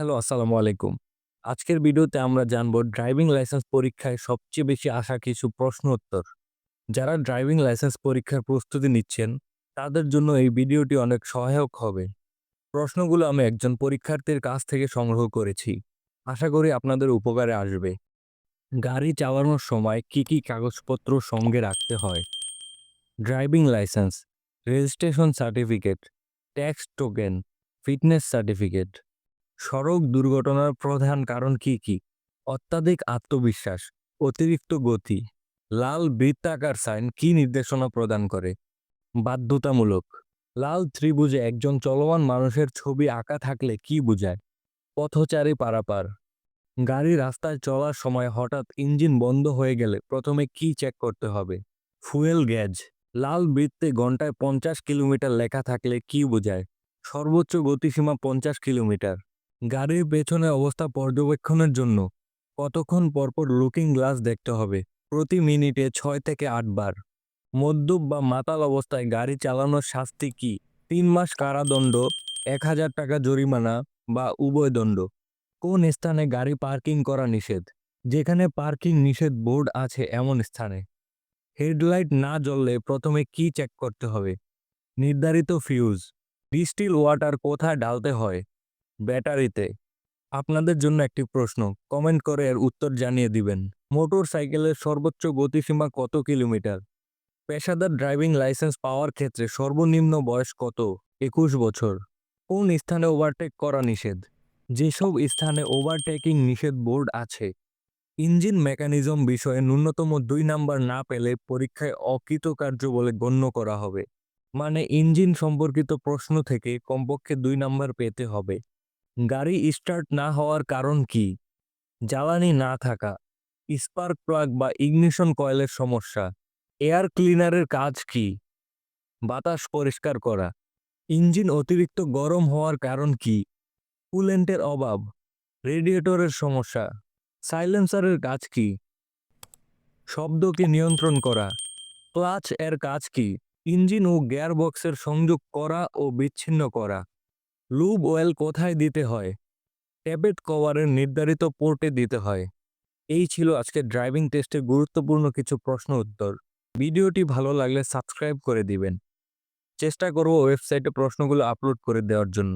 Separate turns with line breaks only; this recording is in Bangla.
হ্যালো, আসসালামু আলাইকুম। আজকের ভিডিওতে আমরা জানব ড্রাইভিং লাইসেন্স পরীক্ষায় সবচেয়ে বেশি আসা কিছু প্রশ্ন উত্তর। যারা ড্রাইভিং লাইসেন্স পরীক্ষার প্রস্তুতি নিচ্ছেন, তাদের জন্য এই ভিডিওটি অনেক সহায়ক হবে। প্রশ্নগুলো আমি একজন পরীক্ষার্থীর কাছ থেকে সংগ্রহ করেছি। আশা করি আপনাদের উপকারে আসবে। গাড়ি চালানোর সময় কি কি কাগজপত্র সঙ্গে রাখতে হয়? Driving licence, registration certificate, tax token, fitness certificate. সড়ক দুর্ঘটনার প্রধান কারণ কি কি? অত্যাধিক আত্মবিশ্বাস, অতিরিক্ত গতি, লাল বৃত্তাকার সাইন কি নির্দেশনা প্রদান করে? বাধ্যতামূলক, লাল ত্রিভুজে একজন চলমান মানুষের ছবি আঁকা থাকলে কি বোঝায়? পথচারী পারাপার, গাড়ি রাস্তায় চলার সময় হঠাৎ ইঞ্জিন বন্ধ হয়ে গেলে প্রথমে কি চেক করতে হবে? ফুয়েল গ্যাজ, লাল বৃত্তে ঘন্টায় পঞ্চাশ কিলোমিটার লেখা থাকলে কি বোঝায়? সর্বোচ্চ গতিসীমা পঞ্চাশ কিলোমিটার। গাড়ির পেছনে অবস্থা পর্যবেক্ষণের জন্য। কতক্ষণ পরপর লুকিং গ্লাস দেখতে হবে? প্রতি মিনিটে ছয় থেকে আট বার। মদ্যপ বা মাতাল অবস্থায় গাড়ি চালানোর শাস্তি কি? তিন মাস কারাদণ্ড, এক হাজার টাকা জরিমানা বা উভয় দণ্ড। কোন স্থানে গাড়ি পার্কিং করা নিষেধ? যেখানে পার্কিং নিষেধ বোর্ড আছে এমন স্থানে। হেডলাইট না জ্বললে প্রথমে কি চেক করতে হবে? নির্ধারিত ফিউজ ডিস্টিল ওয়াটার কোথায় ডালতে হয়? ব্যাটারিতে? আপনাদের জন্য একটি প্রশ্ন। কমেন্ট করে এর উত্তর জানিয়ে দিবেন। মোটর সাইকেলের সর্বোচ্চ গতিসীমা কত কিলোমিটার? পেশাদার ড্রাইভিং লাইসেন্স পাওয়ার ক্ষেত্রে সর্বনিম্ন বয়স কত? একুশ বছর। কোন স্থানে ওভারটেক করা নিষেধ? যেসব স্থানে ওভারটেকিং নিষেধ বোর্ড আছে। ইঞ্জিন মেকানিজম বিষয়ে ন্যূনতম দুই নাম্বার না পেলে পরীক্ষায় অকৃতকার্য বলে গণ্য করা হবে। মানে ইঞ্জিন সম্পর্কিত প্রশ্ন থেকে কমপক্ষে দুই নাম্বার পেতে হবে। গাড়ি স্টার্ট না হওয়ার কারণ কি? জ্বালানি না থাকা, স্পার্ক প্লাগ বা ইগনিশন কয়েলের সমস্যা, এয়ার ক্লিনারের কাজ কি? বাতাস পরিষ্কার করা, ইঞ্জিন অতিরিক্ত গরম হওয়ার কারণ কি? কুলেন্টের অভাব, রেডিয়েটরের সমস্যা, সাইলেন্সারের কাজ কি? শব্দকে নিয়ন্ত্রণ করা, ক্লাচ এর কাজ কি? ইঞ্জিন ও গিয়ারবক্সের সংযোগ করা ও বিচ্ছিন্ন করা। লুব ওয়েল কোথায় দিতে হয়? ট্যাবেট কভারের নির্ধারিত পোর্টে দিতে হয়। এই ছিল আজকে ড্রাইভিং টেস্টে গুরুত্বপূর্ণ কিছু প্রশ্ন উত্তর। ভিডিওটি ভালো লাগলে সাবস্ক্রাইব করে দিবেন। চেষ্টা করব ওয়েবসাইটে প্রশ্নগুলো আপলোড করে দেওয়ার জন্য।